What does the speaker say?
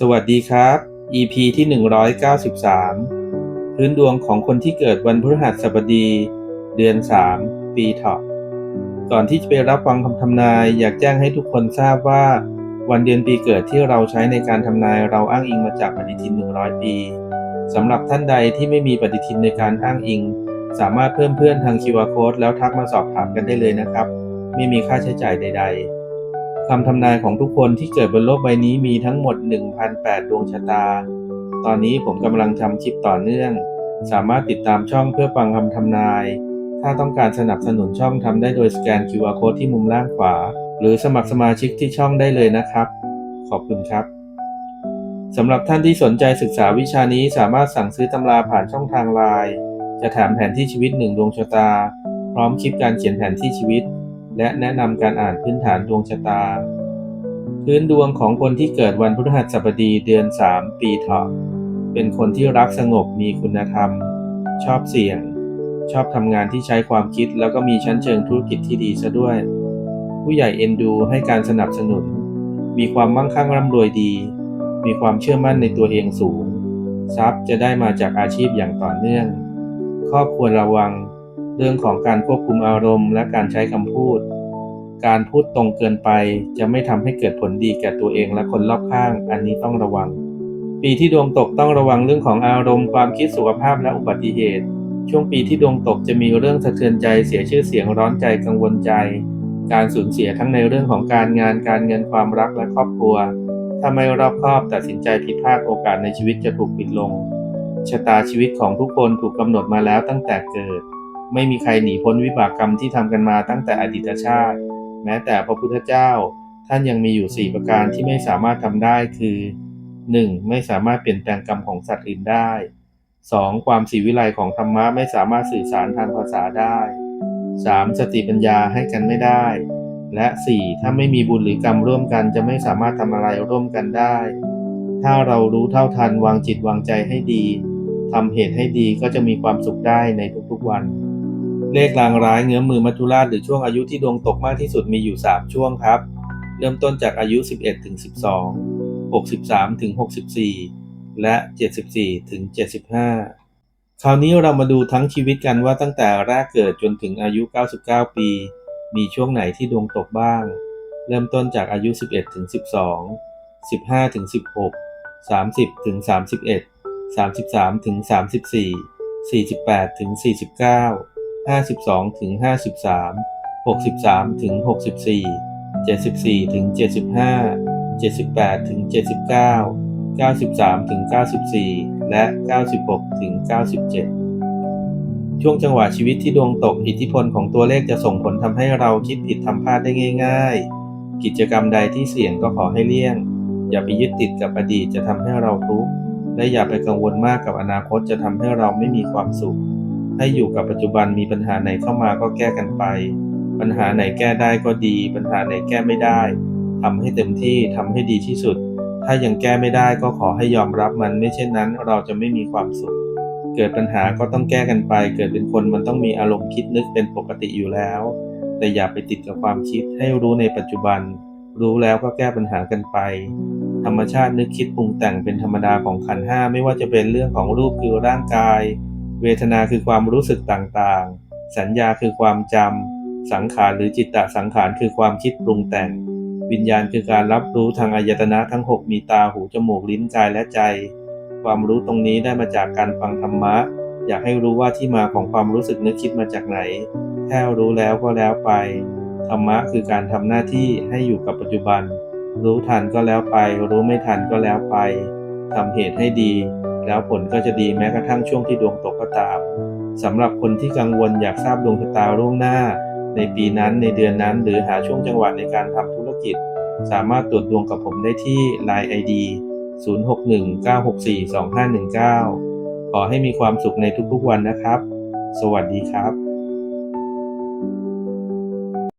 สวัสดีครับ EP ที่ 193 พื้นดวงของคนที่เกิดวันพฤหัสบดี เดือน 3 ปีเถาะก่อนที่จะไปรับฟังคำทำนาย อยากแจ้งให้ทุกคนทราบว่า วันเดือนปีเกิดที่เราใช้ในการทำนายเราอ้างอิงมาจากปฏิทิน 100 ปีสำหรับท่านใดที่ไม่มีปฏิทินในการอ้างอิง สามารถเพิ่มเพื่อนทาง QR Code แล้วทักมาสอบถามกันได้เลยนะครับ ไม่มีค่าใช้จ่ายใด ๆ คำทำนายของทุกคนที่เกิดบนโลกใบนี้มีทั้งหมด 1,008 ดวงชะตา ตอนนี้ผมกำลังทำคลิปต่อเนื่อง สามารถติดตามช่องเพื่อฟังคำทำนาย ถ้าต้องการสนับสนุนช่องทำได้โดยสแกน QR Code ที่มุมล่างขวา หรือสมัครสมาชิกที่ช่องได้เลยนะครับ ขอบคุณครับสำหรับท่านที่สนใจศึกษาวิชานี้สามารถสั่งซื้อตำราผ่านช่องทางไลน์จะแถมแผนที่ชีวิตหนึ่งดวงชะตา พร้อมคลิปการเขียนแผนที่ชีวิต และแนะนำการอ่านพื้นฐานดวงชะตา พื้นดวงของคนที่เกิดวันพฤหัสบดีเดือน 3 ปีเถาะเป็นคนที่รักสงบมีคุณธรรม ชอบเสี่ยง ชอบทำงานที่ใช้ความคิดแล้วก็มีชั้นเชิงธุรกิจที่ดีซะด้วย ผู้ใหญ่เอ็นดูให้การสนับสนุน มีความมั่งคั่งร่ำรวยดี มีความเชื่อมั่นในตัวเองสูง ทรัพย์จะได้มาจากอาชีพอย่างต่อเนื่อง ครอบควรระวัง รื่องของการควบคุมอารมณ์ และการใช้คำพูด การพูดตรงเกินไปจะไม่ทำให้เกิดผลดีแก่ตัวเองและคนรอบข้าง อันนี้ต้องระวัง ปีที่ดวงตกต้องระวังเรื่องของอารมณ์ ความคิดสุขภาพและอุบัติเหตุ ช่วงปีที่ดวงตกจะมีเรื่องสะเทือนใจเสียชื่อเสียงร้อนใจกังวลใจ การสูญเสียทั้งในเรื่องของการงานการเงินความรักและครอบครัวถ้าไม่รอบคอบตัดสินใจผิดพลาดโอกาสในชีวิตจะถูกปิดลงชะตาชีวิตของทุกคนถูกกำหนดมาแล้วตั้งแต่เกิด ไม่มีใครหนีพ้นวิบากกรรมที่ทำกันมาตั้งแต่อดีตชาติ แม้แต่พระพุทธเจ้า ท่านยังมีอยู่ 4 ประการที่ไม่สามารถทำได้คือ 1. ไม่สามารถเปลี่ยนแปลงกรรมของสัตว์อื่นได้ 2. ความสีวิไลของธรรมะไม่สามารถสื่อสารทางภาษาได้ 3. สติปัญญาให้กันไม่ได้ และ 4. ถ้าไม่มีบุญหรือกรรมร่วมกันจะไม่สามารถทำอะไรร่วมกันได้ ถ้าเรารู้เท่าทันวางจิตวางใจให้ดีทำเหตุให้ดีก็จะมีความสุขได้ในทุกๆวัน เลขลางร้ายเงื้อมือมัจจุราชหรือช่วงอายุที่ดวงตกมากที่สุดมีอยู่ 3 ช่วงครับ เริ่มต้นจากอายุ 11ถึง12 63ถึง64 และ 74ถึง75 คราวนี้เรามาดูทั้งชีวิตกันว่าตั้งแต่แรกเกิดจนถึงอายุ 99 ปี มีช่วงไหนที่ดวงตกบ้าง เริ่มต้นจากอายุ 11ถึง12 15ถึง16 30ถึง31 33ถึง34 48ถึง49 52ถึง53 63ถึง64 74ถึง75 78ถึง79 93ถึง94 และ 96ถึง97 ช่วงจังหวะชีวิตที่ดวงตกอิทธิพลของตัวเลขจะส่งผลทำให้เราคิดผิดทำพลาดได้ง่าย ๆ กิจกรรมใดที่เสี่ยงก็ขอให้เลี่ยง อย่าไปยึดติดกับอดีตจะทำให้เราทุกข์และอย่าไปกังวลมากกับอนาคตจะทำให้เราไม่มีความสุข ให้อยู่กับปัจจุบันมีปัญหาไหนเข้ามาก็แก้กันไป ปัญหาไหนแก้ได้ก็ดี ปัญหาไหนแก้ไม่ได้ทำให้เต็มที่ทำให้ดีที่สุด ถ้ายังแก้ไม่ได้ก็ขอให้ยอมรับมันไม่เช่นนั้น เราจะไม่มีความสุข เกิดปัญหาก็ต้องแก้กันไป เกิดเป็นคนมันต้องมีอารมณ์คิดนึกเป็นปกติอยู่แล้ว แต่อย่าไปติดกับความคิดให้รู้ในปัจจุบัน รู้แล้วก็แก้ปัญหากันไปธรรมชาตินึกคิดปรุงแต่งเป็นธรรมดาของขันห้าไม่ว่าจะเป็นเรื่องของรูปคือร่างกาย เวทนาคือความรู้สึกต่างๆ สัญญาคือความจำ สังขารหรือจิตตสังขารคือความคิดปรุงแต่ง วิญญาณคือการรับรู้ทางอายตนะทั้ง 6 มีตาหูจมูกลิ้นกายและใจ ความรู้ตรงนี้ได้มาจากการฟังธรรมะ อยากให้รู้ว่าที่มาของความรู้สึกนึกคิดมาจากไหน แค่รู้แล้วก็แล้วไป ธรรมะคือการทำหน้าที่ให้อยู่กับปัจจุบัน รู้ทันก็แล้วไป รู้ไม่ทันก็แล้วไป ทำเหตุให้ดี แล้วผลก็จะดีแม้กระทั่งช่วงที่ดวงตกก็ตามสำหรับคนที่กังวลอยากทราบดวงชะตาล่วงหน้า ในปีนั้นในเดือนนั้น หรือหาช่วงจังหวะในการทำธุรกิจ สามารถตรวจดวงกับผมได้ที่ Line ID 0619642519 ขอให้มีความสุขในทุกๆวันนะครับ สวัสดีครับ